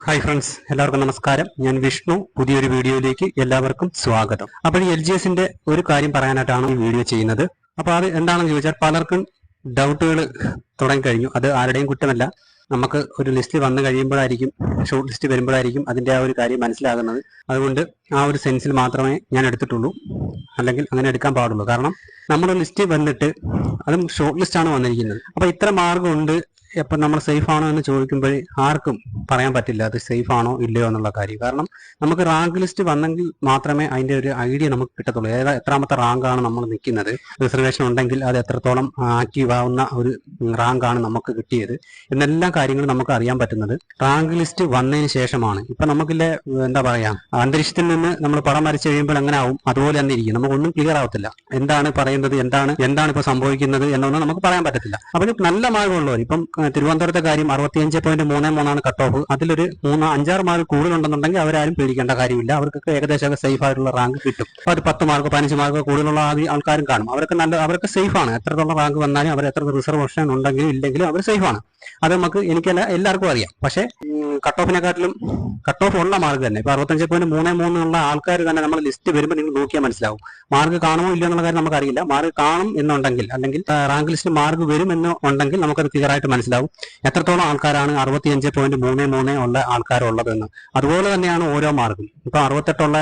Hi friends എല്ലാവർക്കും നമസ്കാരം. ഞാൻ വിഷ്ണു. പുതിയൊരു വീഡിയോയിലേക്ക് എല്ലാവർക്കും സ്വാഗതം. അപ്പോൾ എൽ ജി എസിന്റെ ഒരു കാര്യം പറയാനായിട്ടാണ് ഈ വീഡിയോ ചെയ്യുന്നത്. അപ്പോൾ അത് എന്താണെന്ന് ചോദിച്ചാൽ പലർക്കും ഡൗട്ടുകൾ തുടങ്ങിക്കഴിഞ്ഞു. അത് ആരുടെയും കുറ്റമല്ല. നമുക്ക് ഒരു ലിസ്റ്റ് വന്നു കഴിയുമ്പോഴായിരിക്കും ഷോർട്ട് ലിസ്റ്റ് വരുമ്പോഴായിരിക്കും അതിന്റെ ആ ഒരു കാര്യം മനസ്സിലാകുന്നത്. അതുകൊണ്ട് ആ ഒരു സെൻസിൽ മാത്രമേ ഞാൻ എടുത്തിട്ടുള്ളൂ. അല്ലെങ്കിൽ അങ്ങനെ എടുക്കാൻ പാടുള്ളൂ. കാരണം നമ്മുടെ ലിസ്റ്റ് വന്നിട്ട് അതും ഷോർട്ട് ലിസ്റ്റ് ആണ് വന്നിരിക്കുന്നത്. അപ്പൊ ഇത്ര മാർഗമുണ്ട് ഇപ്പൊ നമ്മൾ സേഫ് ആണോ എന്ന് ചോദിക്കുമ്പോൾ ആർക്കും പറയാൻ പറ്റില്ല അത് സേഫ് ആണോ ഇല്ലയോ എന്നുള്ള കാര്യം. കാരണം നമുക്ക് റാങ്ക് ലിസ്റ്റ് വന്നെങ്കിൽ മാത്രമേ അതിന്റെ ഒരു ഐഡിയ നമുക്ക് കിട്ടത്തുള്ളൂ. ഏതാ എത്രാമത്തെ റാങ്ക് ആണ് നമ്മൾ നിൽക്കുന്നത്? റിസർവേഷൻ ഉണ്ടെങ്കിൽ അത് എത്രത്തോളം ആക്റ്റീവ് ആവുന്ന ഒരു റാങ്കാണ് നമുക്ക് കിട്ടിയത്? എന്നെല്ലാ കാര്യങ്ങളും നമുക്ക് അറിയാൻ പറ്റുന്നത് റാങ്ക് ലിസ്റ്റ് വന്നതിന് ശേഷമാണ്. ഇപ്പൊ നമുക്കില്ലേ എന്താ പറയാ അന്തരീക്ഷത്തിൽ നിന്ന് നമ്മൾ പടം വരച്ചു കഴിയുമ്പോൾ എങ്ങനെ ആവും? അതുപോലെ തന്നെ ഇരിക്കും. നമുക്കൊന്നും ക്ലിയർ ആവത്തില്ല. എന്താണ് പറയുന്നത്? എന്താണ് എന്താണ് ഇപ്പൊ സംഭവിക്കുന്നത് എന്നൊന്നും നമുക്ക് പറയാൻ പറ്റത്തില്ല. അപ്പോൾ നല്ല മാർഗമുള്ളവർ ഇപ്പം തിരുവനന്തപുരത്തെ കാര്യം അറുപത്തിയഞ്ച് പോയിന്റ് മൂന്ന് മൂന്നാണ് കട്ട് ഓഫ് അതിലൊരു മൂന്ന് അഞ്ചാറ് മാർക്ക് കൂടുതലുണ്ടെന്നുണ്ടെങ്കിൽ അവരാരും പേടിക്കേണ്ട കാര്യമില്ല. അവർക്കൊക്കെ ഏകദേശം സേഫ് ആയിട്ടുള്ള റാങ്ക് കിട്ടും. അപ്പൊ അത് പത്ത് മാർക്ക് പതിനഞ്ച് മാർക്ക് കൂടുതലുള്ള ആൾക്കാരും കാണും. അവർക്ക് നല്ല അവർക്ക് സേഫ് ആണ്. എത്രത്തോളം റാങ്ക് വന്നാലും അവർ എത്ര റിസർവേഷൻ ഉണ്ടെങ്കിലും ഇല്ലെങ്കിലും അവർ സേഫ് ആണ്. അത് നമുക്ക് എനിക്കല്ല എല്ലാവർക്കും അറിയാം. പക്ഷേ കട്ട് ഓഫിനെക്കാട്ടിലും കട്ട് ഓഫ് ഉള്ള മാർക്ക് തന്നെ. ഇപ്പൊ അറുപത്തഞ്ച് പോയിന്റ് മൂന്ന് മൂന്നുള്ള ആൾക്കാർ തന്നെ നമ്മൾ ലിസ്റ്റ് വരുമ്പോൾ നിങ്ങൾ നോക്കിയാൽ മനസ്സിലാവും. മാർക്ക് കാണുമോ ഇല്ലയോ എന്നുള്ള കാര്യം നമുക്കറിയില്ല. മാർക്ക് കാണും എന്നുണ്ടെങ്കിൽ അല്ലെങ്കിൽ റാങ്ക് ലിസ്റ്റ് മാർക്ക് വരും എന്ന് ഉണ്ടെങ്കിൽ നമുക്കത് ക്ലിയർ ആയിട്ട് മനസ്സിലാവും. എത്രത്തോളം ആൾക്കാരാണ് അറുപത്തിയഞ്ച് പോയിന്റ് മൂന്ന് മൂന്ന് ഉള്ള ആൾക്കാരുള്ളതെന്ന്. അതുപോലെ തന്നെയാണ് ഓരോ മാർക്കും. ഇപ്പൊ അറുപത്തെട്ടുള്ള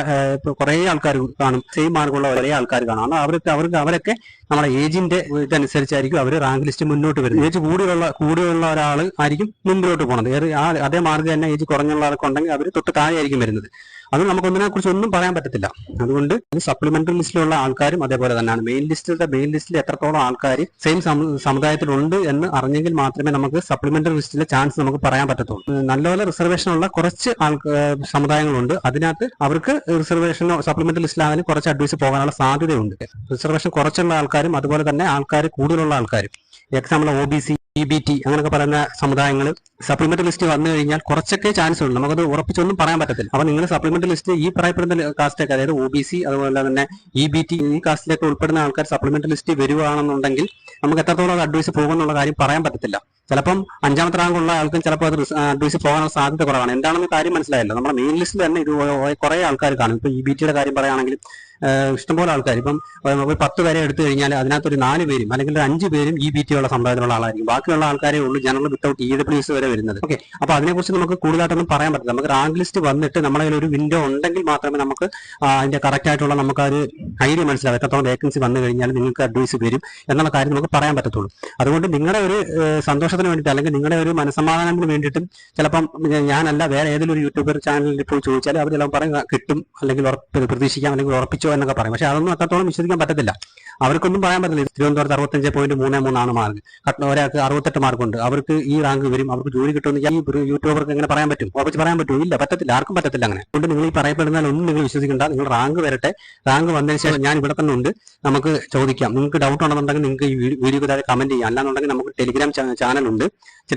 കുറെ ആൾക്കാർ കാണും. സെയിം മാർക്കുള്ള ഒരേ ആൾക്കാർ കാണും. അവർക്ക് അവർക്ക് അവരൊക്കെ നമ്മുടെ ഏജിന്റെ ഇതനുസരിച്ചായിരിക്കും അവർ റാങ്ക് ലിസ്റ്റ് മുന്നോട്ട് വരുന്നത്. ഏജ് കൂടിയുള്ള കൂടിയുള്ള ഒരാൾ ആയിരിക്കും മുമ്പിലോട്ട് പോണത്. അതേ മാർക്ക് തന്നെ ഏജ് കുറഞ്ഞുള്ള ആൾക്കുണ്ടെങ്കിൽ അവർ തൊട്ട് താഴെയായിരിക്കും വരുന്നത്. അത് നമുക്കൊന്നിനെ കുറിച്ച് ഒന്നും പറയാൻ പറ്റത്തില്ല. അതുകൊണ്ട് സപ്ലിമെന്ററി ലിസ്റ്റിലുള്ള ആൾക്കാരും അതേപോലെ തന്നെയാണ്. മെയിൻ ലിസ്റ്റിലെ മെയിൻ ലിസ്റ്റിൽ എത്രത്തോളം ആൾക്കാർ സെയിം സമുദായത്തിലുണ്ട് എന്ന് അറിഞ്ഞെങ്കിൽ മാത്രമേ നമുക്ക് സപ്ലിമെന്ററി ലിസ്റ്റിലെ ചാൻസ് നമുക്ക് പറയാൻ പറ്റത്തുള്ളൂ. നല്ലപോലെ റിസർവേഷൻ ഉള്ള കുറച്ച് സമുദായങ്ങളുണ്ട്. അതിനകത്ത് അവർക്ക് റിസർവേഷനോ സപ്ലിമെന്ററി ലിസ്റ്റിലാകാനും കുറച്ച് അഡ്വൈസ് പോകാനുള്ള സാധ്യതയുണ്ട്. റിസർവേഷൻ കുറച്ചുള്ള ആൾക്കാരും അതുപോലെ തന്നെ ആൾക്കാർ കൂടുതലുള്ള ആൾക്കാരും. Example O B C E B T അങ്ങനെയൊക്കെ പറയുന്ന സമുദായങ്ങൾ സപ്ലിമെന്ററി ലിസ്റ്റ് വന്നു കഴിഞ്ഞാൽ കുറച്ചൊക്കെ ചാൻസ് ഉണ്ട് നമുക്കത് ഉറപ്പിച്ചൊന്നും പറയാൻ പറ്റത്തില്ല. അപ്പൊ നിങ്ങൾ സപ്ലിമെന്ററി ലിസ്റ്റ് ഈ പറയപ്പെടുന്ന കാസ്റ്റൊക്കെ അതായത് ഒ ബി സി അതുപോലെ തന്നെ ഇ ബി ടി ഈ കാസ്റ്റിലൊക്കെ ഉൾപ്പെടുന്ന ആൾക്കാർ സപ്ലിമെന്റ് ലിസ്റ്റ് വരുവാണെന്നുണ്ടെങ്കിൽ നമുക്ക് എത്രത്തോളം അത് അഡ്വൈസ് പോകുമെന്നുള്ള കാര്യം പറയാൻ പറ്റത്തില്ല. ചിലപ്പം അഞ്ചാമത്തെ റാങ്ക് ഉള്ള ആൾക്കും ചിലപ്പോൾ അത് അഡ്വൈസ് പോകാനുള്ള സാധ്യത കുറവാണ്. എന്താണെന്ന് കാര്യം മനസ്സിലായല്ലോ. നമ്മുടെ മെയിൻ ലിസ്റ്റിൽ തന്നെ ഇത് കുറെ ആൾക്കാർ കാണും. ഇപ്പൊ ഇ ബി ടിയുടെ കാര്യം പറയുകയാണെങ്കിൽ ഇഷ്ടംപോലെ ആൾക്കാർ ഇപ്പം ഒരു പത്ത് പേരെ എടുത്തു കഴിഞ്ഞാൽ അതിനകത്ത് ഒരു നാല് പേരും അല്ലെങ്കിൽ ഒരു അഞ്ച് പേരും ഇ ബി ടി ഉള്ള സമ്പ്രദായത്തിലുള്ള ആളായിരിക്കും. ബാക്കിയുള്ള ആൾക്കാരെ ഉള്ളൂ ജനറൽ വിത്തൗട്ട് ഇ ഡബ്ല്യൂസ് വരെ വരുന്നത്. ഓക്കെ. അപ്പൊ അതിനെക്കുറിച്ച് നമുക്ക് കൂടുതലായിട്ടൊന്നും പറയാൻ പറ്റില്ല. നമുക്ക് റാങ്ക് ലിസ്റ്റ് വന്നിട്ട് നമ്മളതിൽ ഒരു വിൻഡോ ഉണ്ടെങ്കിൽ മാത്രമേ നമുക്ക് അതിന്റെ കറക്റ്റ് ആയിട്ടുള്ള നമുക്ക് ഒരു ഐഡിയ മനസ്സിലാവും. എത്രത്തോളം വേക്കൻസി വന്നു കഴിഞ്ഞാൽ നിങ്ങൾക്ക് അഡ്വൈസ് വരും എന്നുള്ള കാര്യം നമുക്ക് പറയാൻ പറ്റത്തുള്ളൂ. അതുകൊണ്ട് നിങ്ങളുടെ ഒരു സന്തോഷത്തിന് വേണ്ടിയിട്ട് അല്ലെങ്കിൽ നിങ്ങളുടെ ഒരു മനസമാധാനത്തിന് വേണ്ടിയിട്ടും ചിലപ്പം ഞാനല്ല വേറെ ഏതെങ്കിലും ഒരു യൂട്യൂബർ ചാനലിൽ പോയി ചോദിച്ചാൽ അവർ ചിലപ്പോൾ പറയും കിട്ടും അല്ലെങ്കിൽ പ്രതീക്ഷിക്കാം അല്ലെങ്കിൽ ഉറപ്പിച്ചോ എന്നൊക്കെ പറയും. പക്ഷെ അതൊന്നും അത്രത്തോളം വിശ്വസിക്കാൻ പറ്റത്തില്ല. അവർക്കൊന്നും പറയാൻ പറ്റില്ല തിരുവനന്തപുരത്ത് അറുപത്തഞ്ച് പോയിന്റ് മൂന്ന് മൂന്നാണ് മാർക്ക്. ഒരാൾക്ക് അറുപത്തെട്ട് മാർക്കുണ്ട് അവർക്ക് ഈ റാങ്ക് വരും. അവർക്ക് ജോലി കിട്ടുമെന്ന് ഈ യൂട്യൂബർക്ക് എങ്ങനെ പറയാൻ പറ്റും? ഉറപ്പിച്ച് പറയാൻ പറ്റും ഇല്ല പറ്റത്തില്ല. ആർക്കും പറ്റത്തില്ല അങ്ങനെ. അതുകൊണ്ട് നിങ്ങൾ ഈ പറയപ്പെടുന്നാൽ ഒന്നും നിങ്ങൾ വിശ്വസിക്കേണ്ട. നിങ്ങൾ റാങ്ക് വരട്ടെ. റാങ്ക് വന്നതിന് ശേഷം ഞാൻ ഇവിടെ തന്നെ ഉണ്ട്. നമുക്ക് ചോദിക്കാം. നിങ്ങൾക്ക് ഡൗട്ട് ഉണ്ടെന്നുണ്ടെങ്കിൽ നിങ്ങൾക്ക് ഈ വീഡിയോ താഴെ കമന്റ് ചെയ്യാം. അല്ലാന്നുണ്ടെങ്കിൽ നമുക്ക് ടെലിഗ്രാം ചാനൽ ഉണ്ട്.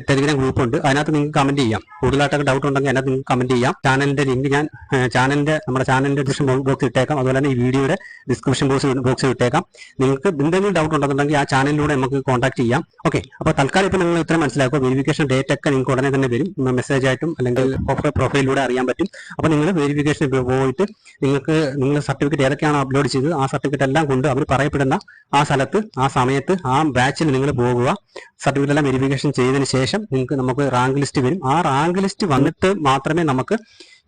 ടെലിഗ്രാം ഗ്രൂപ്പ് ഉണ്ട്. അതിനകത്ത് നിങ്ങൾക്ക് കമന്റ് ചെയ്യാം. കൂടുതലായിട്ടൊക്കെ ഡൗട്ട് ഉണ്ടെങ്കിൽ അതിനകത്ത് നിങ്ങൾക്ക് കമന്റ് ചെയ്യാം. ചാനലിന്റെ ലിങ്ക് ഞാൻ ചാനലിന്റെ നമ്മുടെ ചാനലിന്റെ ഡിസ്ക്രിപ്ഷൻ ബോക്സ് ഇട്ടേക്കാം. അതുപോലെ തന്നെ വീഡിയോയുടെ ഡിസ്ക്രിപ്ഷൻ ബോക്സ് ബോക്സ് ഇട്ടേക്കാം. നിങ്ങൾക്ക് എന്തെങ്കിലും ഡൗട്ട് ഉണ്ടെന്നുണ്ടെങ്കിൽ ആ ചാനലിലൂടെ നമുക്ക് കോൺടാക്ട് ചെയ്യാം. ഓക്കെ അപ്പോൾ തൽക്കാലം ഇപ്പോൾ നിങ്ങൾ ഇത്രയും മനസ്സിലാക്കുക. വെരിഫിക്കേഷൻ ഡേറ്റ് ഒക്കെ നിങ്ങൾക്ക് ഉടനെ തന്നെ വരും. മെസ്സേജ് ആയിട്ടും അല്ലെങ്കിൽ പ്രൊഫൈലിലൂടെ അറിയാൻ പറ്റും. അപ്പോൾ നിങ്ങൾ വെരിഫിക്കേഷൻ പോയിട്ട് നിങ്ങൾക്ക് നിങ്ങൾ സർട്ടിഫിക്കറ്റ് ഏതൊക്കെയാണ് അപ്ലോഡ് ചെയ്തത് ആ സർട്ടിഫിക്കറ്റ് എല്ലാം കൊണ്ട് അവർ പറയപ്പെടുന്ന ആ സ്ഥലത്ത് ആ സമയത്ത് ആ ബാച്ചിൽ നിങ്ങൾ പോകുക. സർട്ടിഫിക്കറ്റ് എല്ലാം വെരിഫിക്കേഷൻ ചെയ്തതിന് ശേഷം നിങ്ങൾക്ക് നമുക്ക് റാങ്ക് ലിസ്റ്റ് വരും. ആ റാങ്ക് ലിസ്റ്റ് വന്നിട്ട് മാത്രമേ നമുക്ക്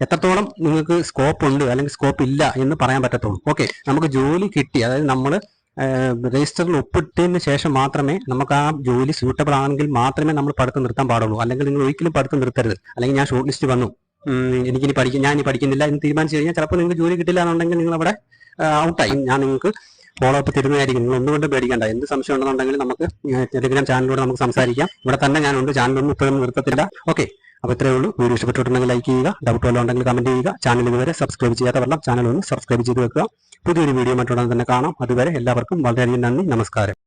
എത്രത്തോളം നിങ്ങൾക്ക് സ്കോപ്പ് ഉണ്ട് അല്ലെങ്കിൽ സ്കോപ്പ് ഇല്ല എന്ന് പറയാൻ പറ്റത്തുള്ളൂ. ഓക്കെ നമുക്ക് ജോലി കിട്ടി. അതായത് നമ്മൾ രജിസ്റ്ററിൽ ഒപ്പിട്ടതിന് ശേഷം മാത്രമേ നമുക്ക് ആ ജോലി സൂട്ടബിൾ ആണെങ്കിൽ മാത്രമേ നമ്മൾ പഠിത്തം നിർത്താൻ പാടുള്ളൂ. അല്ലെങ്കിൽ നിങ്ങൾ ഒരിക്കലും പഠിത്തം നിർത്തരുത്. അല്ലെങ്കിൽ ഞാൻ ഷോർട്ട് ലിസ്റ്റ് വന്നു എനിക്കിനി പഠിക്കും ഞാൻ ഇനി പഠിക്കുന്നില്ല എന്ന് തീരുമാനിച്ചു കഴിഞ്ഞാൽ ചിലപ്പോൾ നിങ്ങൾക്ക് ജോലി കിട്ടില്ല എന്നുണ്ടെങ്കിൽ നിങ്ങൾ അവിടെ ഔട്ടായി ഞാൻ നിങ്ങൾക്ക് ഫോളോ അപ്പ് തരുന്നതായിരിക്കും. നിങ്ങൾ ഒന്നുകൊണ്ട് പേടിക്കണ്ട. എന്ത് സംശയം ഉണ്ടെന്നുണ്ടെങ്കിൽ നമുക്ക് ടെലിഗ്രാം ചാനലിലൂടെ നമുക്ക് സംസാരിക്കാം. ഇവിടെ തന്നെ ഞാനുണ്ട്. ചാനലൊന്നും ഇപ്പോഴും നിർത്തത്തില്ല. ഓക്കെ അപ്പോൾ ഇത്രയേ ഉള്ളൂ. വീഡിയോ ഇഷ്ടപ്പെട്ടിട്ടുണ്ടെങ്കിൽ ലൈക്ക് ചെയ്യുക ഡൗട്ട് വല്ലതും ഉണ്ടെങ്കിൽ കമന്റ് ചെയ്യുക. ചാനൽ ഇതുവരെ സബ്സ്ക്രൈബ് ചെയ്യാത്തവരെല്ലാം ചാനൽ ഒന്ന് സബ്സ്ക്രൈബ് ചെയ്ത് വെക്കുക. പുതിയൊരു വീഡിയോ മറ്റുടനെ തന്നെ കാണാം. അതുവരെ എല്ലാവർക്കും വളരെയധികം നന്ദി. നമസ്കാരം.